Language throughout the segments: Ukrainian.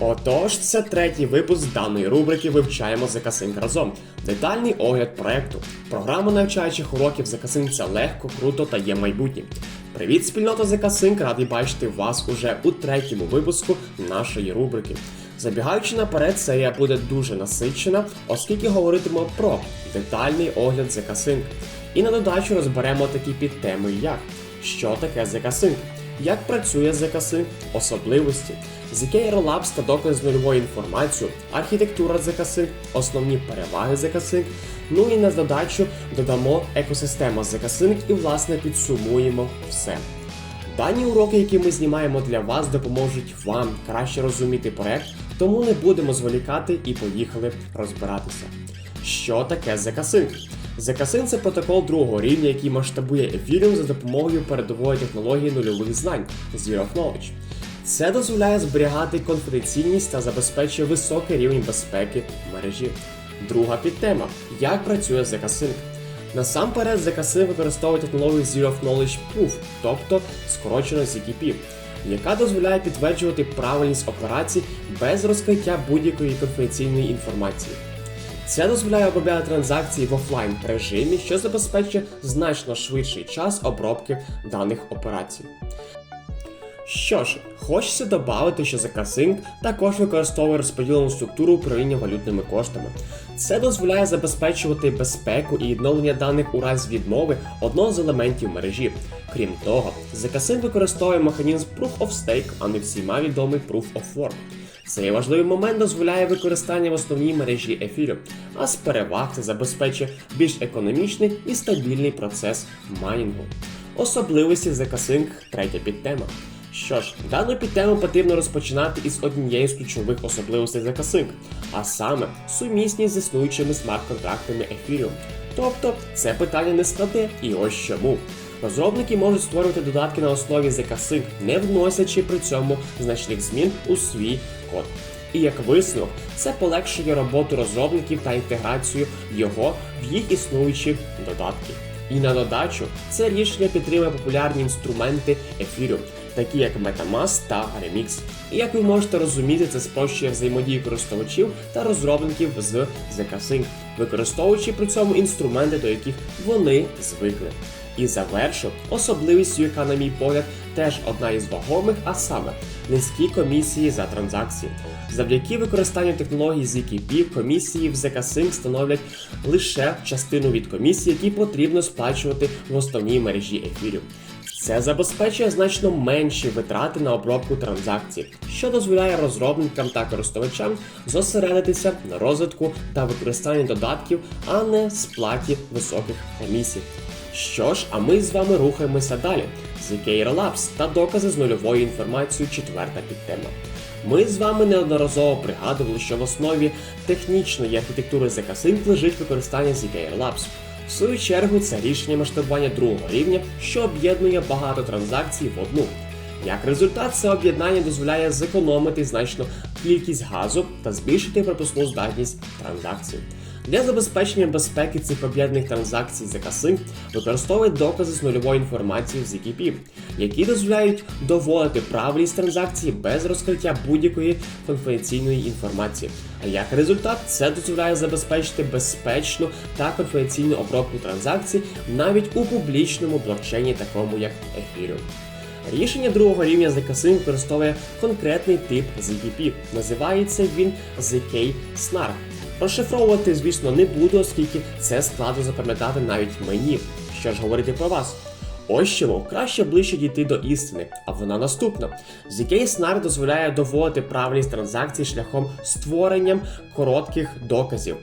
Отож, це третій випуск даної рубрики Вивчаємо ZK разом. Детальний огляд проекту. Програма навчаючих уроків ZK це легко, круто та є майбутнє. Привіт, спільнота ZK радий бачити вас уже у третьому випуску нашої рубрики. Забігаючи наперед, серія буде дуже насичена, оскільки говоритимо про детальний огляд ZK І на додачу розберемо такі підтеми, як що таке ZK як працює ZK особливості, ZK Rollups та докази з нульовою інформацією, архітектура ZK основні переваги ZK ну і на додачу додамо екосистема ZK і власне підсумуємо все. Дані уроки, які ми знімаємо для вас, допоможуть вам краще розуміти проект, тому не будемо зволікати і поїхали розбиратися. Що таке ZK ZK це протокол другого рівня, який масштабує ефіріум за допомогою передової технології нульових знань Zero of Knowledge. Це дозволяє зберігати конфіденційність та забезпечує високий рівень безпеки в мережі. Друга підтема як працює ZK Насамперед, ZK використовує технологію Zero Knowledge Proof, тобто скорочено ZKP, яка дозволяє підтверджувати правильність операцій без розкриття будь-якої конфіденційної інформації. Це дозволяє обробляти транзакції в офлайн режимі, що забезпечує значно швидший час обробки даних операцій. Що ж, хочеться додати, що ZK також використовує розподілену структуру управління валютними коштами. Це дозволяє забезпечувати безпеку і відновлення даних у разі відмови одного з елементів мережі. Крім того, ZK використовує механізм Proof of Stake, а не всіма відомий Proof of Work. Цей важливий момент дозволяє використання в основній мережі ефіру, а з переваг це забезпечує більш економічний і стабільний процес майнінгу. Особливості ZK третя підтема. Що ж, дану підтему потрібно розпочинати із однієї з ключових особливостей ZK а саме сумісність з існуючими смарт-контрактами Ethereum. Тобто це питання не складе, і ось чому. Розробники можуть створювати додатки на основі ZK не вносячи при цьому значних змін у свій код. І як висновок, це полегшує роботу розробників та інтеграцію його в їх існуючі додатки. І на додачу це рішення підтримує популярні інструменти Ethereum, такі як MetaMask та Remix. І як ви можете розуміти, це спрощує взаємодію користувачів та розробників з ZK використовуючи при цьому інструменти, до яких вони звикли. І завершу, особливістю, яка, на мій погляд, теж одна із вагомих, а саме низькі комісії за транзакції. Завдяки використанню технологій ZKP комісії в ZK становлять лише частину від комісії, які потрібно сплачувати в основній мережі ефірів. Це забезпечує значно менші витрати на обробку транзакцій, що дозволяє розробникам та користувачам зосередитися на розвитку та використанні додатків, а не сплаті високих комісій. Що ж, а ми з вами рухаємося далі. ZK Relapse та докази з нульовою інформацією четверта підтема. Ми з вами неодноразово пригадували, що в основі технічної архітектури ZK лежить використання ZK Relapse. В свою чергу це рішення масштабування другого рівня, що об'єднує багато транзакцій в одну. Як результат, це об'єднання дозволяє зекономити значно кількість газу та збільшити пропускну здатність транзакцій. Для забезпечення безпеки цих об'єднаних транзакцій ZK використовують докази з нульової інформації в ZKP, які дозволяють доводити правильність транзакції без розкриття будь-якої конфіденційної інформації. А як результат, це дозволяє забезпечити безпечну та конфіденційну обробку транзакцій навіть у публічному блокчейні, такому як Ethereum. Рішення другого рівня ZK використовує конкретний тип ZKP. Називається він ZK Snark. Розшифровувати, звісно, не буду, оскільки це складно запам'ятати навіть мені. Що ж говорити про вас? Ось чому краще ближче дійти до істини, а вона наступна. ZK Snark дозволяє доводити правильність транзакцій шляхом створенням коротких доказів.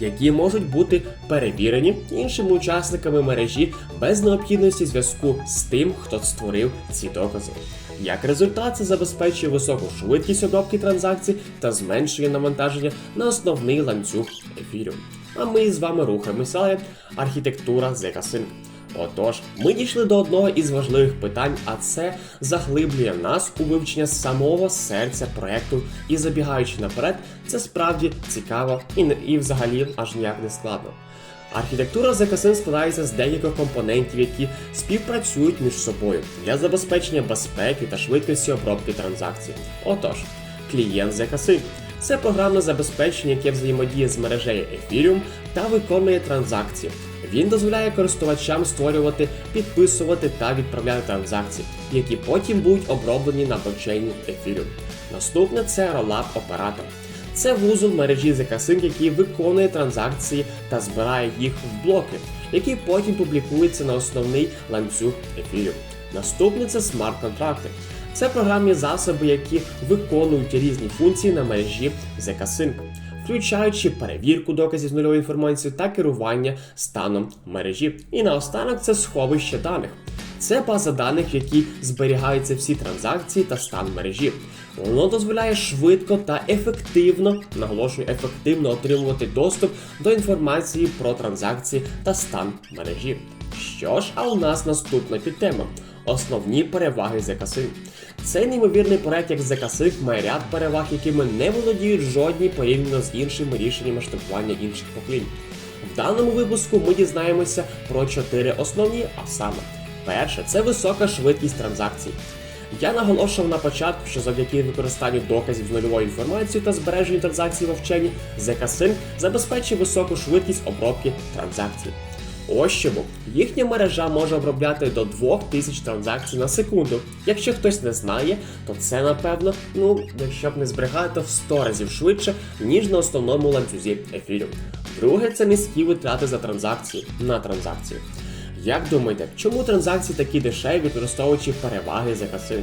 Які можуть бути перевірені іншими учасниками мережі без необхідності зв'язку з тим, хто створив ці докази. Як результат, це забезпечує високу швидкість обробки транзакцій та зменшує навантаження на основний ланцюг ефіру. А ми з вами рухаємося архітектура ZK Отож, ми дійшли до одного із важливих питань, а це заглиблює нас у вивчення самого серця проекту і забігаючи наперед, це справді цікаво і, і взагалі аж ніяк не складно. Архітектура ZK складається з декількох компонентів, які співпрацюють між собою для забезпечення безпеки та швидкості обробки транзакцій. Отож, клієнт ZK Це програмне забезпечення, яке взаємодіє з мережею Ethereum та виконує транзакції. Він дозволяє користувачам створювати, підписувати та відправляти транзакції, які потім будуть оброблені на блокчейні Ethereum. Наступне це Rollup оператор. Це вузол мережі ZK який виконує транзакції та збирає їх в блоки, які потім публікуються на основний ланцюг Ethereum. Наступне це смарт-контракти. Це програмні засоби, які виконують різні функції на мережі ZK включаючи перевірку доказів з нульової інформації та керування станом мережі. І наостанок це сховище даних. Це база даних, в якій зберігаються всі транзакції та стан мережі. Воно дозволяє швидко та ефективно, наголошую, ефективно отримувати доступ до інформації про транзакції та стан мережі. Що ж, а у нас наступна підтема. Основні переваги ZK Цей неймовірний проект, як ZK має ряд переваг, якими не володіють жодні порівняно з іншими рішеннями штампування інших поколінь. В даному випуску ми дізнаємося про чотири основні, а саме, перше, це висока швидкість транзакцій. Я наголошував на початку, що завдяки використанню доказів з нульовою інформацією та збереженню транзакцій в овчені, ZK забезпечує високу швидкість обробки транзакцій. Ось чому їхня мережа може обробляти до 2000 транзакцій на секунду. Якщо хтось не знає, то це напевно, ну якщо б не зберігати, то в 100 разів швидше, ніж на основному ланцюзі ефіру. Друге, це низькі витрати за транзакції на транзакції. Як думаєте, чому транзакції такі дешеві, використовуючи переваги за каси?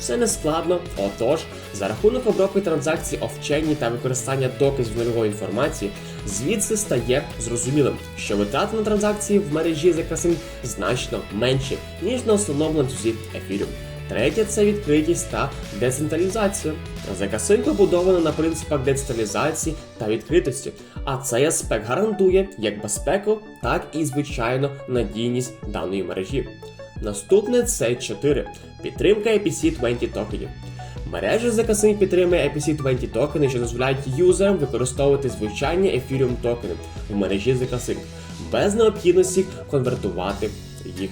Все не складно, отож, за рахунок обробки транзакцій овчені та використання доказів нульової інформації, звідси стає зрозумілим, що витрати на транзакції в мережі ZK значно менші, ніж на основному ланцюзі ефіру. Третє це відкритість та децентралізація. ZK побудована на принципах децентралізації та відкритості, а цей аспект гарантує як безпеку, так і звичайно надійність даної мережі. Наступне це 4. Підтримка EPC20 токенів. Мережа ZK підтримує EPC20 токени, що дозволяють юзерам використовувати звичайні Ethereum токени в мережі ZK без необхідності конвертувати їх.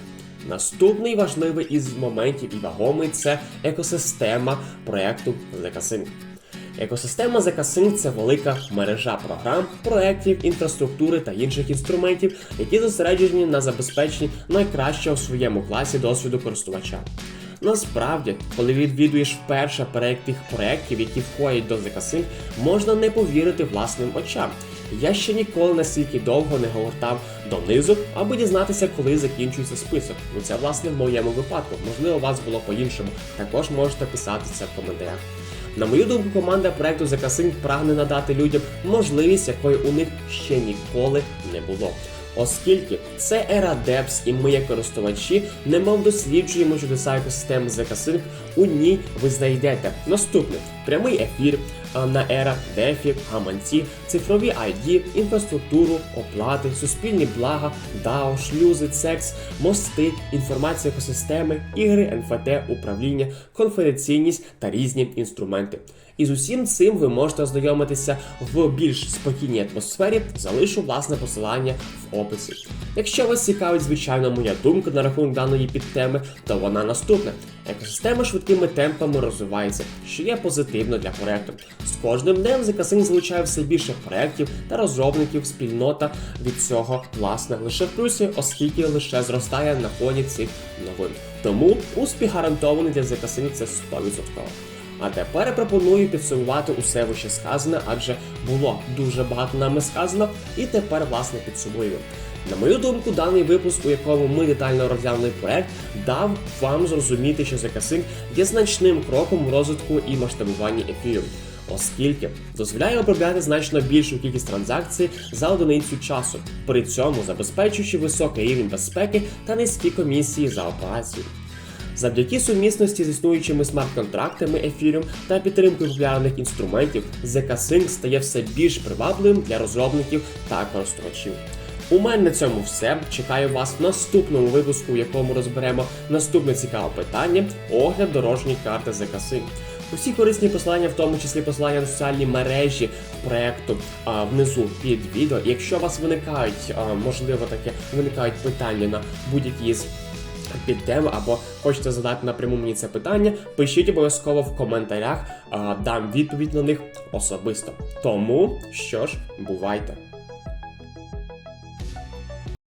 Наступний важливий із моментів і вагомий це екосистема проекту ZK Екосистема ZK це велика мережа програм, проєктів, інфраструктури та інших інструментів, які зосереджені на забезпеченні найкращого в своєму класі досвіду користувача. Насправді, коли відвідуєш вперше перелік тих проєктів, які входять до ZK можна не повірити власним очам. Я ще ніколи настільки довго не гортав донизу, аби дізнатися, коли закінчується список. Ну це власне в моєму випадку. Можливо, у вас було по-іншому. Також можете писати це в коментарях. На мою думку, команда проекту ZK прагне надати людям можливість, якої у них ще ніколи не було. Оскільки це ера Депс, і ми, як користувачі, немов досліджуємо чудеса екосистеми ZK у ній ви знайдете наступне прямий ефір на ера дефі, гаманці, цифрові ID, інфраструктуру, оплати, суспільні блага, DAO, шлюзи, секс, мости, інформація екосистеми, ігри, НФТ, управління, конфіденційність та різні інструменти. І з усім цим ви можете ознайомитися в більш спокійній атмосфері, залишу власне посилання в описі. Якщо вас цікавить, звичайно, моя думка на рахунок даної підтеми, то вона наступна. Екосистема швидкими темпами розвивається, що є позитивно для проекту. З кожним днем ZK залучає все більше проєктів та розробників спільнота від цього власне лише в плюсі, оскільки лише зростає на фоні цих новин. Тому успіх гарантований для ZK це 100%. А тепер пропоную підсумувати усе вище сказане, адже було дуже багато нами сказано, і тепер власне підсумуємо. На мою думку, даний випуск, у якому ми детально розглянули проект, дав вам зрозуміти, що ZK є значним кроком в розвитку і масштабуванні ефірів. Оскільки дозволяє обробляти значно більшу кількість транзакцій за одиницю часу, при цьому забезпечуючи високий рівень безпеки та низькі комісії за операцію. Завдяки сумісності з існуючими смарт-контрактами Ethereum та підтримкою популярних інструментів, ZK стає все більш привабливим для розробників та користувачів. У мене на цьому все. Чекаю вас в наступному випуску, в якому розберемо наступне цікаве питання огляд дорожньої карти ZK Усі корисні посилання, в тому числі посилання на соціальні мережі проекту внизу під відео. Якщо у вас виникають, можливо, таке виникають питання на будь-які з під теми або хочете задати напряму мені це питання, пишіть обов'язково в коментарях, дам відповідь на них особисто. Тому що ж, бувайте!